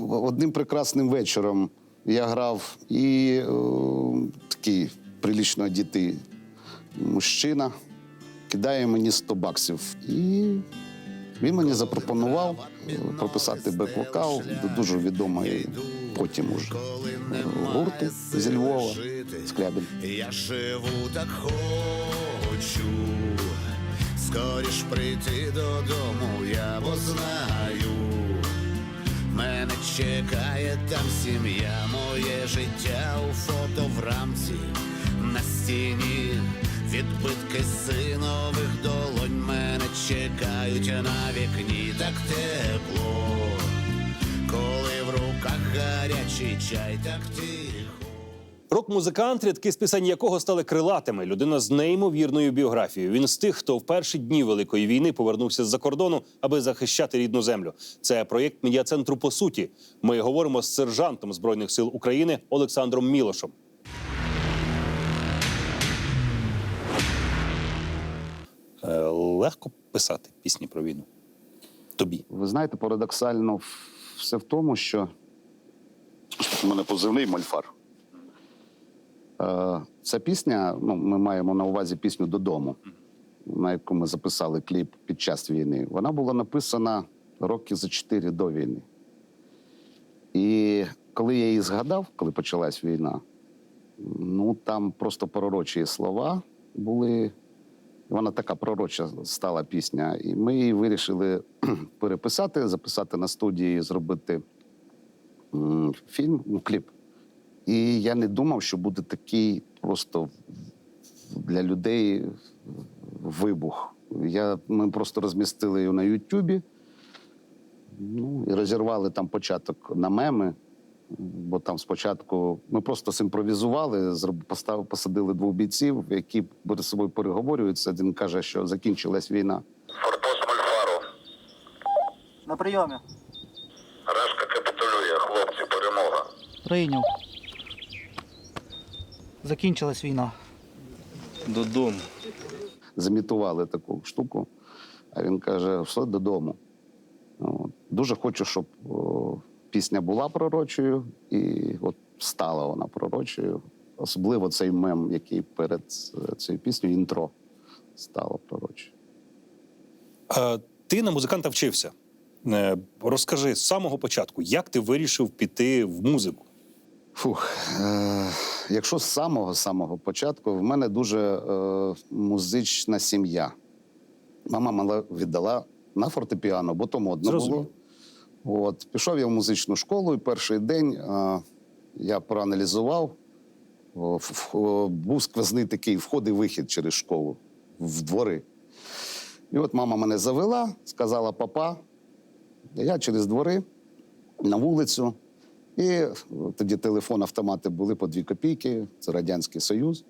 одним прекрасним вечором я грав і е, такий прилічно одітий мужчина кидає мені 100 баксів. І він мені запропонував е, прописати бек-вокал до дуже відомої потім уже е, гурту зі Львова Скрябін. Я живу так хочу, скоріш прийти додому, я бо знаю. Мене чекає там сім'я, моє життя у фото в рамці на стіні. Відбитки синових долонь мене чекають на вікні, так тепло, коли в руках гарячий чай, так тихо. Рок-музикант, рядки з пісень якого стали крилатими. Людина з неймовірною біографією. Він з тих, хто в перші дні великої війни повернувся з-за кордону, аби захищати рідну землю. Це проєкт медіацентру по суті. Ми говоримо з сержантом збройних сил України Олександром Мілошем. Е, легко писати пісні про війну. Тобі. Ви знаєте, парадоксально все в тому, що у мене позивний мольфар. Е, Ця пісня, ну, ми маємо на увазі пісню додому, на яку ми записали кліп під час війни. Вона була написана роки за чотири до війни. І коли я її згадав, коли почалась війна, ну там просто пророчі слова були. Вона така пророча стала пісня. І ми її вирішили переписати, записати на студії, зробити фільм, ну, кліп. І я не думав, що буде такий просто для людей вибух. Я, ми просто розмістили його на Ютубі. Ну, і розірвали там початок на меми. Бо там спочатку ми просто симпровізували, постав, посадили двох бійців, які перед собою переговорюються. Один каже, що закінчилась війна. Форпост Мальфару. На прийомі. Рашка капітулює, хлопці, перемога. Прийняв. Закінчилась війна. Додому. Замітували таку штуку. А він каже: все додому. От. Дуже хочу, щоб о, пісня була пророчою, і от стала вона пророчою. Особливо цей мем, який перед е, цією піснею, інтро, стало пророчою. Е, ти на музиканта вчився. Е, розкажи з самого початку, як ти вирішив піти в музику? Фух, е, якщо з самого самого початку, в мене дуже е, музична сім'я. Мама мене віддала на фортепіано, бо то модно Зрозумів. було. От, пішов я в музичну школу, і перший день е, я проаналізував. О, о, був сквозний такий вход і вихід через школу в двори. І от мама мене завела, сказала папа. Я через двори на вулицю. І тоді телефон, автомати були по дві копійки, це Радянський Союз.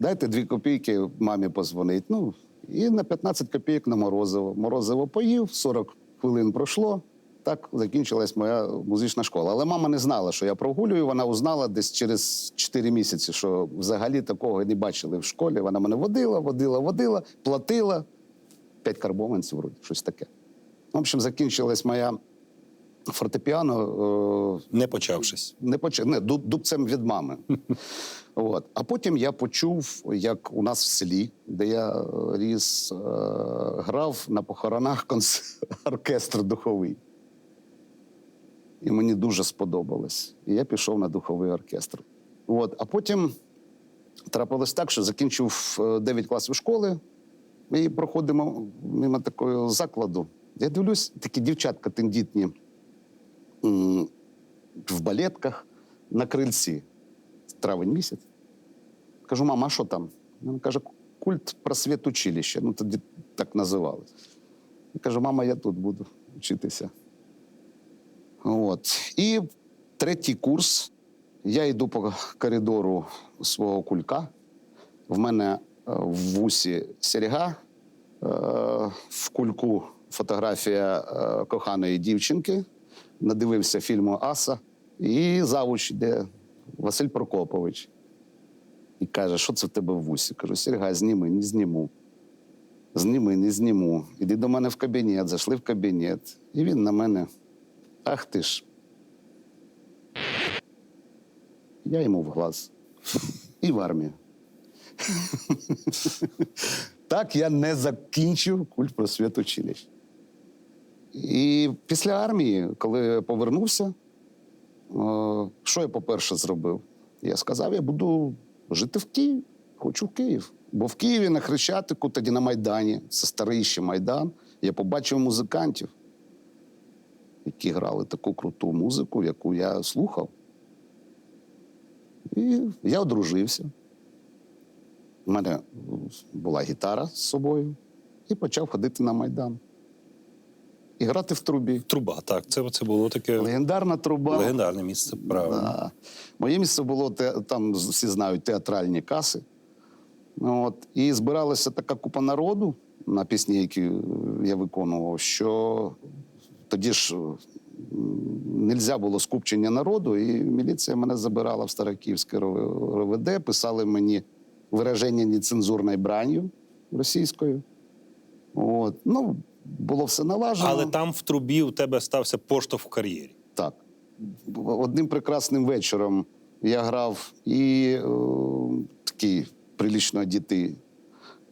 Дайте дві копійки, мамі позвонить. Ну, і на 15 копійок на морозиво. Морозиво поїв, 40 хвилин пройшло. Так закінчилась моя музична школа. Але мама не знала, що я прогулюю. Вона узнала десь через 4 місяці, що взагалі такого не бачили в школі. Вона мене водила, водила, водила, платила. П'ять карбованців, вроді, щось таке. В общем, закінчилась моя фортепіано. е, Не почавшись. не почав не дуб, дубцем від мами. От. А потім я почув, як у нас в селі, де я е, ріс, е, грав на похоронах конс... оркестр духовий. І мені дуже сподобалось. І я пішов на духовий оркестр. От. А потім трапилось так, що закінчив е, 9 класів школи, і проходимо мимо такого закладу. Я дивлюсь, такі дівчатка тендітні в балетках на крильці. Травень місяць. Кажу, мама, а що там? Вона каже, культ просвіт училища. Ну, тоді так називалось. Кажу, мама, я тут буду вчитися. От. І третій курс. Я йду по коридору свого кулька. В мене е, в вусі серега, е, в кульку фотографія е, коханої дівчинки надивився фільму Аса і завуч йде Василь Прокопович. І каже, що це в тебе в вусі? Кажу, Серга, зніми, не зніму. Зніми, не зніму. Іди до мене в кабінет, зайшли в кабінет. І він на мене. Ах ти ж. Я йому в глаз. І в армію. Так я не закінчив культ просвіт училищ. І після армії, коли я повернувся, е, що я, по-перше, зробив? Я сказав, я буду жити в Києві, хочу в Київ. Бо в Києві на Хрещатику, тоді на Майдані, це старий ще Майдан, я побачив музикантів, які грали таку круту музику, яку я слухав. І я одружився. У мене була гітара з собою і почав ходити на Майдан. І грати в трубі. Труба, так. Це, це було таке Легендарна труба. легендарне місце. Правильно. Да. Моє місце було те, там всі знають театральні каси. Ну, От, і збиралася така купа народу на пісні, які я виконував, що тоді ж не можна було скупчення народу, і міліція мене забирала в Староківське РОВД, писали мені вираження нецензурною бранню російською. От. Ну, було все налажено. Але там в трубі у тебе стався поштовх в кар'єрі. Так. Одним прекрасним вечором я грав і е, такий прилічно одітий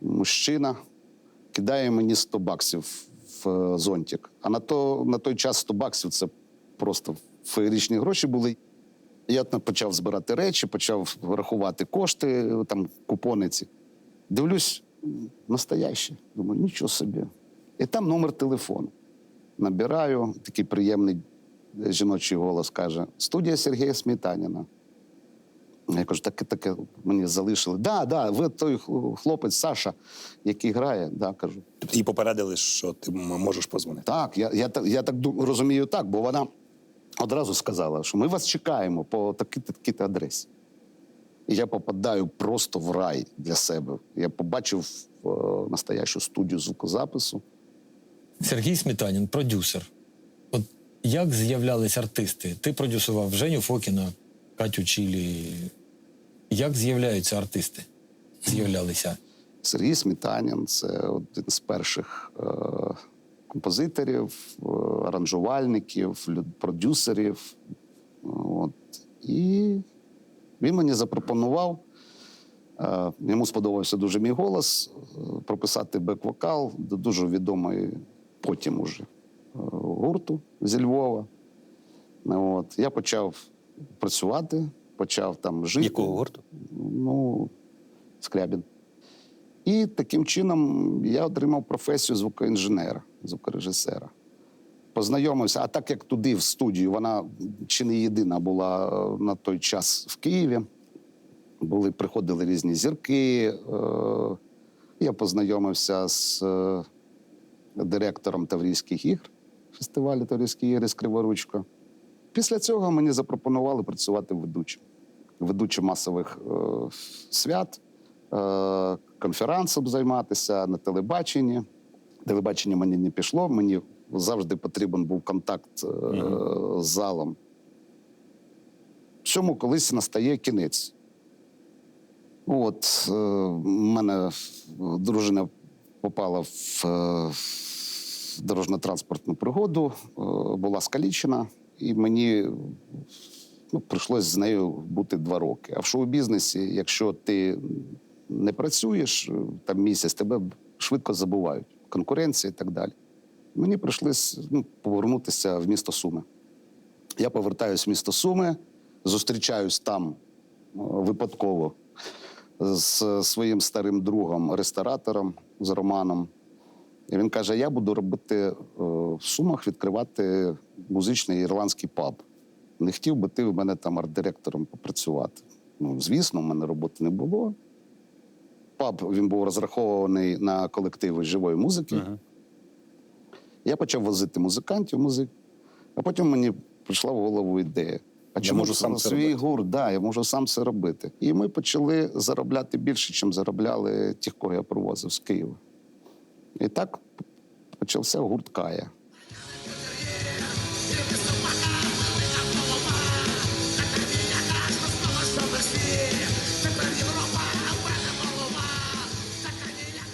мужчина кидає мені 100 баксів в е, зонтик. А на, то, на той час 100 баксів це просто феєричні гроші були. Я почав збирати речі, почав рахувати кошти, е, там купони ці. Дивлюсь, м, настояще. Думаю, нічого собі. І там номер телефону. Набираю, такий приємний жіночий голос каже: студія Сергія Смітаніна. Я кажу, таке таке мені залишили. Да, да, ви той хлопець Саша, який грає. Да, кажу. Тобто їй попередили, що ти можеш позвонити. Так, я, я, я так розумію так, бо вона одразу сказала, що ми вас чекаємо по такій-то такій адресі. І я попадаю просто в рай для себе. Я побачив е, настоящу студію звукозапису. Сергій Сметанін, продюсер. От як з'являлись артисти? Ти продюсував Женю Фокіна, Катю Чілі. Як з'являються артисти? З'являлися. Сергій Смітанін це один з перших е, композиторів, е, аранжувальників, продюсерів. От. І він мені запропонував. Е, йому сподобався дуже мій голос, е, прописати бек-вокал до дуже відомої потім уже е, гурту зі Львова. От. Я почав працювати, почав там жити. Якого гурту? Ну, Скрябін. І таким чином я отримав професію звукоінженера, звукорежисера. Познайомився, а так як туди, в студію, вона чи не єдина була е, на той час в Києві. Були, приходили різні зірки. е, Я познайомився з директором Таврійських ігр, фестивалю Таврійські ігри з Криворучка. Після цього мені запропонували працювати ведучим ведучим масових е, свят, е, конферансом займатися на телебаченні. Телебачення мені не пішло, мені завжди потрібен був контакт е, з залом. Всьому колись настає кінець. От, е, мене дружина попала в, е, в дорожньо-транспортну пригоду, е, була скалічена, і мені ну, прийшлось з нею бути два роки. А в шоу-бізнесі, якщо ти не працюєш е, там місяць, тебе швидко забувають. Конкуренція і так далі. Мені прийшлось ну, повернутися в місто Суми. Я повертаюсь в місто Суми, зустрічаюсь там випадково з своїм старим другом, ресторатором, з Романом. І він каже: я буду робити е, в Сумах відкривати музичний ірландський паб. Не хотів би ти в мене там арт-директором попрацювати. Ну, звісно, в мене роботи не було. Паб він був розрахований на колективи живої музики. Я почав возити музикантів, музик. А потім мені прийшла в голову ідея. А Я чому можу сам це свій робити. гурт? Да, я можу сам це робити. І ми почали заробляти більше, ніж заробляли ті, кого я привозив з Києва. І так почався гурт Кая.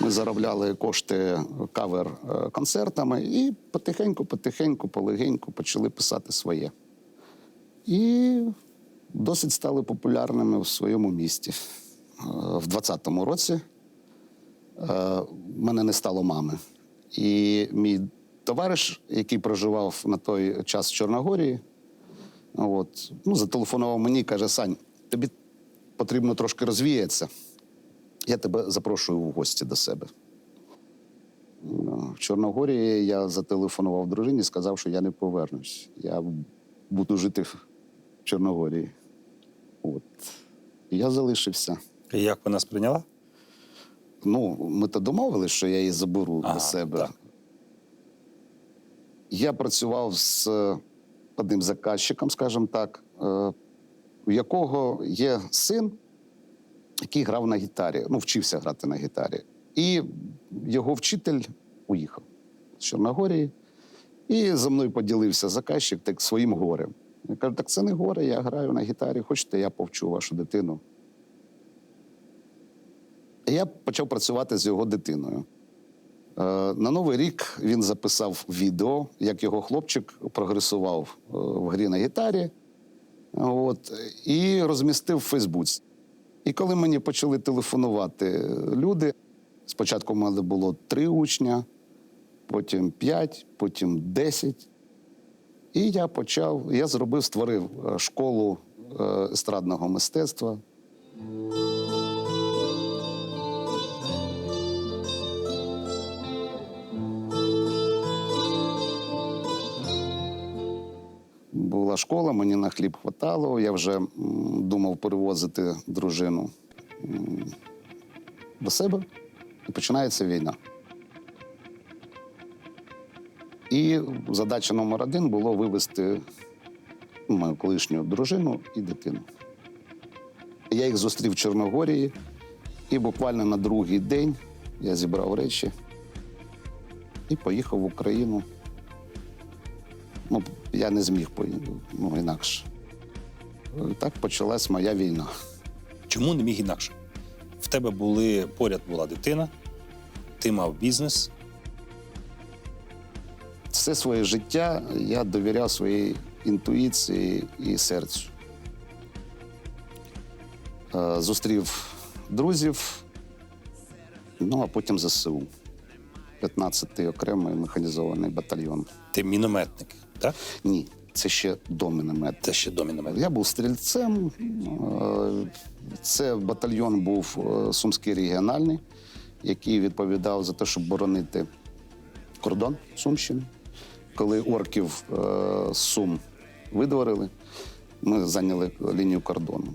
Ми заробляли кошти кавер-концертами і потихеньку, потихеньку, полегеньку почали писати своє. І досить стали популярними в своєму місті. Е, В 20-му році е, в мене не стало мами. І мій товариш, який проживав на той час в Чорногорії, от, ну, зателефонував мені і каже: Сань, тобі потрібно трошки розвіятися. Я тебе запрошую в гості до себе. В Чорногорії я зателефонував дружині, сказав, що я не повернусь. Я буду жити Чорногорії. От. Я залишився. І Як вона сприйняла? Ну, ми то домовилися, що я її заберу Ага, до себе. так. Я працював з е, одним заказчиком, скажімо так, е, у якого є син, який грав на гітарі, ну, вчився грати на гітарі. І його вчитель уїхав з Чорногорії. І за мною поділився заказчик так своїм горем. Я кажу, так це не горе, я граю на гітарі. Хочете, я повчу вашу дитину. І я почав працювати з його дитиною. Е, На Новий рік він записав відео, як його хлопчик прогресував е, в грі на гітарі. От, і розмістив в Фейсбуці. І коли мені почали телефонувати люди, спочатку в мене було три учня, потім п'ять, потім десять. І я почав, я зробив, створив е, школу е, естрадного мистецтва. Була школа, мені на хліб хватало. Я вже думав перевозити дружину до себе, і починається війна. І задача номер один було вивезти мою колишню дружину і дитину. Я їх зустрів в Чорногорії, і буквально на другий день я зібрав речі і поїхав в Україну. Ну, я не зміг ну, інакше. Так почалась моя війна. Чому не міг інакше? В тебе були поряд була дитина, ти мав бізнес. Все своє життя я довіряв своїй інтуїції і серцю. Е, Зустрів друзів, ну а потім ЗСУ. 15-й окремий механізований батальйон. Ти мінометник, так? Ні, це ще до міномету. Це ще до міномету. Я був стрільцем. е, Це батальйон був е, Сумський регіональний, який відповідав за те, щоб боронити кордон Сумщини. Коли орків е, з Сум видворили, ми зайняли лінію кордону.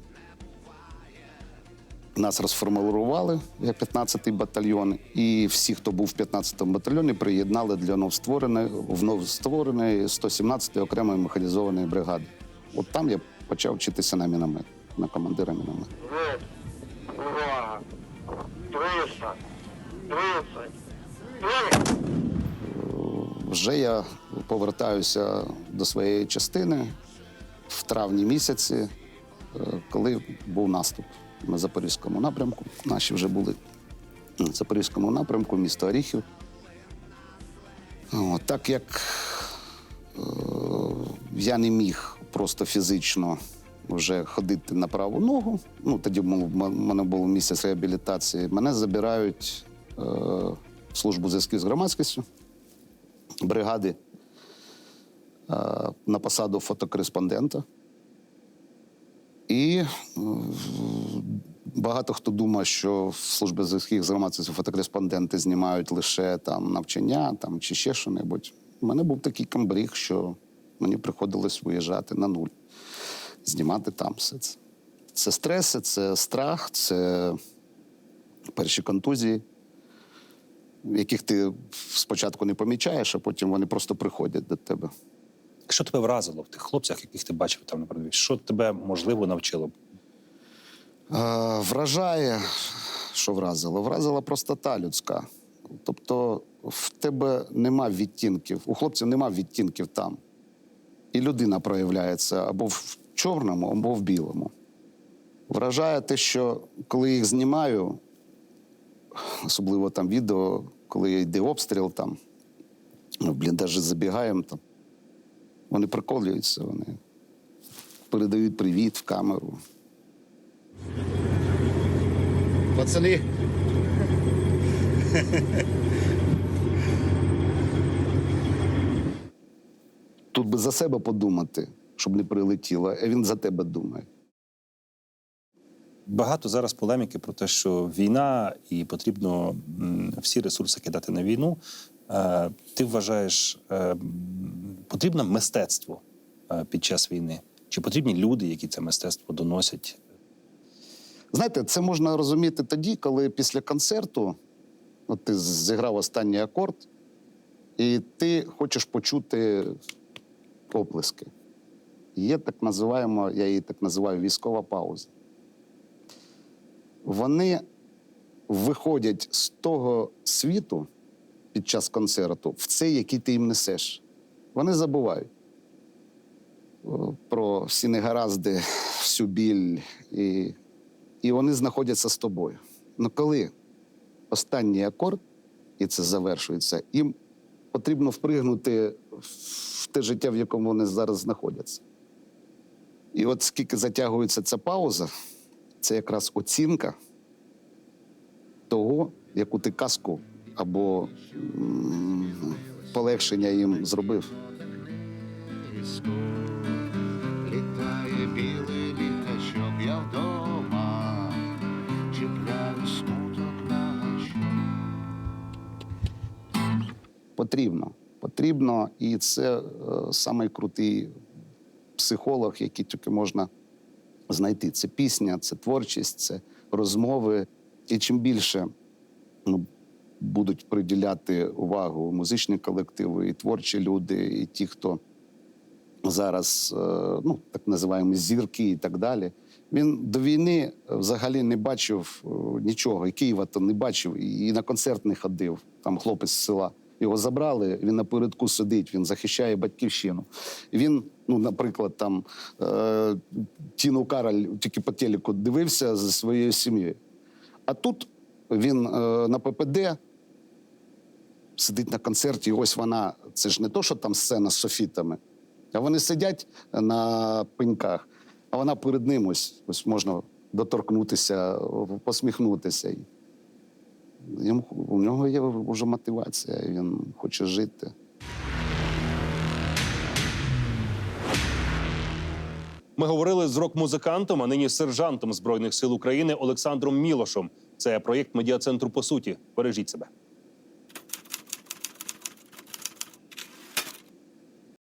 Нас розформулювали як 15-й батальйон, і всі, хто був в 15-му батальйоні, приєднали для новоствореної в новоствореної 117-ї окремої механізованої бригади. От там я почав вчитися на міномет, на командира міномету. Вот. Увага. 300. 30. 30. Вже я повертаюся до своєї частини в травні місяці, е, коли був наступ на Запорізькому напрямку. Наші вже були на Запорізькому напрямку, місто Оріхів. От, так як е, я не міг просто фізично вже ходити на праву ногу, ну тоді в мене був місяць реабілітації, мене забирають е, в службу зв'язків з громадськістю бригади е, на посаду фотокореспондента. І е, багато хто думає, що в службі зв'язків з громадськістю фотокореспонденти знімають лише там навчання там, чи ще що-небудь. У мене був такий камбріг, що мені приходилось виїжджати на нуль, знімати там все це. Це стреси, це страх, це перші контузії яких ти спочатку не помічаєш, а потім вони просто приходять до тебе. Що тебе вразило в тих хлопцях, яких ти бачив там на? Що тебе можливо навчило? б? Е, вражає, що вразило? Вразила простота людська. Тобто в тебе нема відтінків, у хлопців нема відтінків там. І людина проявляється або в чорному, або в білому. Вражає те, що коли їх знімаю, особливо там відео, коли йде обстріл, там, ну, блін, навіть забігаємо там. Вони приколюються, вони передають привіт в камеру. Пацани. Тут би за себе подумати, щоб не прилетіло, а він за тебе думає. Багато зараз полеміки про те, що війна і потрібно всі ресурси кидати на війну. Е, Ти вважаєш, е, потрібно мистецтво е, під час війни? Чи потрібні люди, які це мистецтво доносять? Знаєте, це можна розуміти тоді, коли після концерту от ти зіграв останній акорд, і ти хочеш почути оплески. Є так називаємо, я її так називаю військова пауза. Вони виходять з того світу під час концерту в цей, який ти їм несеш. Вони забувають про всі негаразди, всю біль і і вони знаходяться з тобою. Ну коли останній акорд, і це завершується, їм потрібно впригнути в те життя, в якому вони зараз знаходяться. І от скільки затягується ця пауза, це якраз оцінка того, яку ти казку або полегшення їм зробив. Літає білий літачок, я вдома, чіпляю смуток на. Потрібно. Потрібно, і це е, самий крутий психолог, який тільки можна знайти. Це пісня, це творчість, це розмови. І чим більше ну, будуть приділяти увагу музичні колективи, і творчі люди, і ті, хто зараз, е, ну так називаємо зірки і так далі. Він до війни взагалі не бачив е, нічого. І Києва то не бачив, і на концерт не ходив. Там хлопець з села. Його забрали, він напередку сидить, він захищає батьківщину. Він, ну, наприклад, там е, Тіну Кароль тільки по телеку дивився зі своєю сім'єю. А тут він е, на ППД сидить на концерті, і ось вона. Це ж не то, що там сцена з софітами, а вони сидять на пеньках, а вона перед ним ось, ось можна доторкнутися, посміхнутися. Йому, у нього є вже мотивація, він хоче жити. Ми говорили з рок-музикантом, а нині сержантом Збройних сил України Олександром Мілошем. Це проєкт медіа-центру по суті. Бережіть себе.